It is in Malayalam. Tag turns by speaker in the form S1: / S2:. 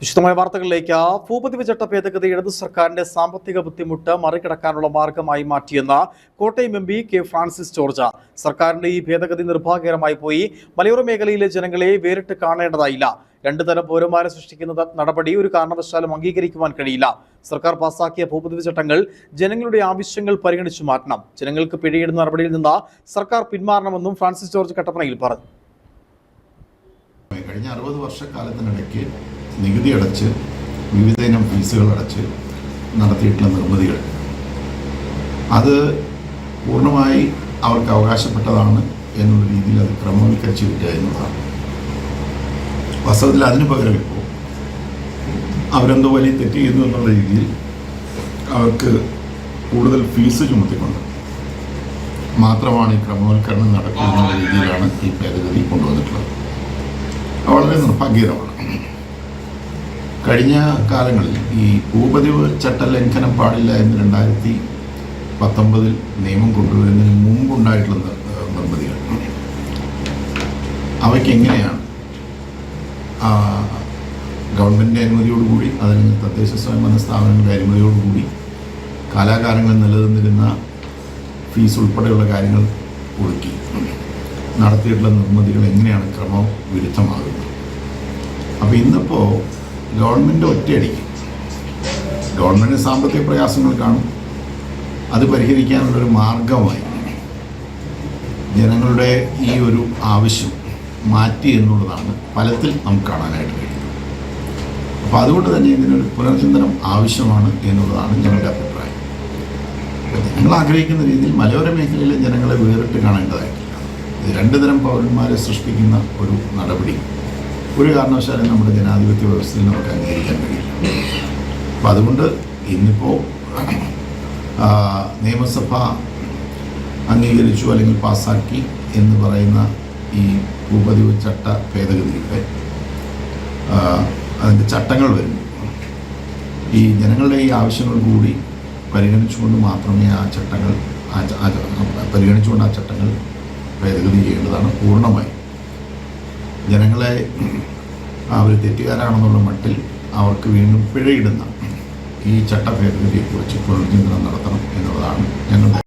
S1: വിശദമായ വാർത്തകളിലേക്ക് ഭൂപതിവ് ചട്ട ഭേദഗതി ഇടതു സർക്കാരിന്റെ സാമ്പത്തിക ബുദ്ധിമുട്ട് മറികടക്കാനുള്ള മാർഗമായി മാറ്റിയെന്ന കോട്ടയം എം കെ ഫ്രാൻസിസ് ജോർജ. സർക്കാരിന്റെ ഈ ഭേദഗതി നിർഭാഗ്യകരമായി പോയി. മലയോര മേഖലയിലെ ജനങ്ങളെ വേറിട്ട് കാണേണ്ടതായില്ല. രണ്ടു തരം പൗരന്മാരെ സൃഷ്ടിക്കുന്ന നടപടി ഒരു കാരണവശാലും അംഗീകരിക്കുവാൻ കഴിയില്ല. സർക്കാർ പാസാക്കിയ ഭൂപതിവ് ചട്ടങ്ങൾ ജനങ്ങളുടെ ആവശ്യങ്ങൾ പരിഗണിച്ചു മാറ്റണം. ജനങ്ങൾക്ക് പിഴയിടുന്ന നടപടിയിൽ നിന്ന് സർക്കാർ പിന്മാറണമെന്നും ഫ്രാൻസിസ് ജോർജ് കട്ടപ്പനയിൽ പറഞ്ഞു.
S2: കഴിഞ്ഞ അറുപത് വർഷക്കാലത്തിനിടയ്ക്ക് നികുതി അടച്ച് വിവിധ ഇനം ഫീസുകൾ അടച്ച് നടത്തിയിട്ടുള്ള നിർമ്മിതികൾ. അത് പൂർണമായി അവർക്ക് അവകാശപ്പെട്ടതാണ് എന്നുള്ള രീതിയിൽ അത് ക്രമവൽക്കരിച്ച് കിട്ടുക എന്നുള്ളതാണ്. വാസ്തവത്തിൽ അതിന് പകരം ഇപ്പോൾ അവരെന്തോ വലിയ തെറ്റ് ചെയ്യുന്നു എന്നുള്ള രീതിയിൽ അവർക്ക് കൂടുതൽ ഫീസ് ചുമത്തിക്കൊണ്ട് മാത്രമാണ് ഈ ക്രമവൽക്കരണം നടക്കുന്ന രീതിയിലാണ് ഈ ഭേദഗതി കൊണ്ടുവന്നിട്ടുള്ളത്. വളരെ നിർഭാഗ്യകരമാണ്. കഴിഞ്ഞ കാലങ്ങളിൽ ഈ ഭൂപതിവ് ചട്ടലംഘനം പാടില്ല എന്ന് രണ്ടായിരത്തി പത്തൊമ്പതിൽ നിയമം കൊണ്ടുവരുന്നതിന് മുമ്പുണ്ടായിട്ടുള്ള നിർ- നിർമ്മിതികൾ. അവയ്ക്ക് എങ്ങനെയാണ് ഗവൺമെന്റിന്റെ അനുമതിയോടുകൂടി അതിന് തദ്ദേശ സ്വയംഭരണ സ്ഥാപനങ്ങളുടെ അനുമതിയോടുകൂടി കാലാകാലങ്ങളിൽ നിലനിന്നിരുന്ന ഫീസ് ഉൾപ്പെടെയുള്ള കാര്യങ്ങൾ ഒടുക്കി നടത്തിയിട്ടുള്ള നിർമ്മിതികൾ എങ്ങനെയാണ് ക്രമവിരുദ്ധമാകുന്നത്? അപ്പോൾ ഇന്നിപ്പോൾ ഗവൺമെന്റ് ഒറ്റയടിക്ക്. ഗവൺമെന്റ് സാമ്പത്തിക പ്രയാസങ്ങൾ കാണും. അത് പരിഹരിക്കാനുള്ളൊരു മാർഗമായി. ജനങ്ങളുടെ ഈ ഒരു ആവശ്യം മാറ്റി എന്നുള്ളതാണ് ഫലത്തിൽ നമുക്ക് കാണാനായിട്ട് കഴിയുന്നത്. അപ്പോൾ അതുകൊണ്ട് തന്നെ ഇതിനൊരു പുനർചിന്തനം ആവശ്യമാണ് എന്നുള്ളതാണ് ഞങ്ങളുടെ അഭിപ്രായം. ഞങ്ങൾ ആഗ്രഹിക്കുന്ന രീതിയിൽ മലയോര മേഖലയിലെ ജനങ്ങളെ വേറിട്ട് കാണേണ്ടതായിട്ടില്ല. ഇത് രണ്ട് പൗരന്മാരെ സൃഷ്ടിക്കുന്ന ഒരു നടപടി. ഒരു കാരണവശാലും നമ്മുടെ ജനാധിപത്യ വ്യവസ്ഥയിൽ നമുക്ക് അംഗീകരിക്കാൻ കഴിയില്ല. അപ്പം അതുകൊണ്ട് ഇന്നിപ്പോൾ നിയമസഭ അംഗീകരിച്ചു അല്ലെങ്കിൽ പാസ്സാക്കി എന്ന് പറയുന്ന ഈ ഭൂപതിവ് ചട്ട ഭേദഗതിയുടെ അതിന്റെ ചട്ടങ്ങൾ വരുന്നു. ഈ ജനങ്ങളുടെ ഈ ആവശ്യങ്ങൾ കൂടി പരിഗണിച്ചുകൊണ്ട് മാത്രമേ ആ ചട്ടങ്ങൾ പരിഗണിച്ചുകൊണ്ട് ആ ചട്ടങ്ങൾ ഭേദഗതി ചെയ്യേണ്ടതാണ് പൂർണമായി. ജനങ്ങളെ അവർ തെറ്റുകാരാണെന്നുള്ള മട്ടിൽ അവർക്ക് വീണ്ടും പിഴയിടുന്ന ഈ ചട്ടഭേദഗതിയെക്കുറിച്ച് പുനർചിന്തനം നടത്തണം എന്നുള്ളതാണ് ഞങ്ങളുടെ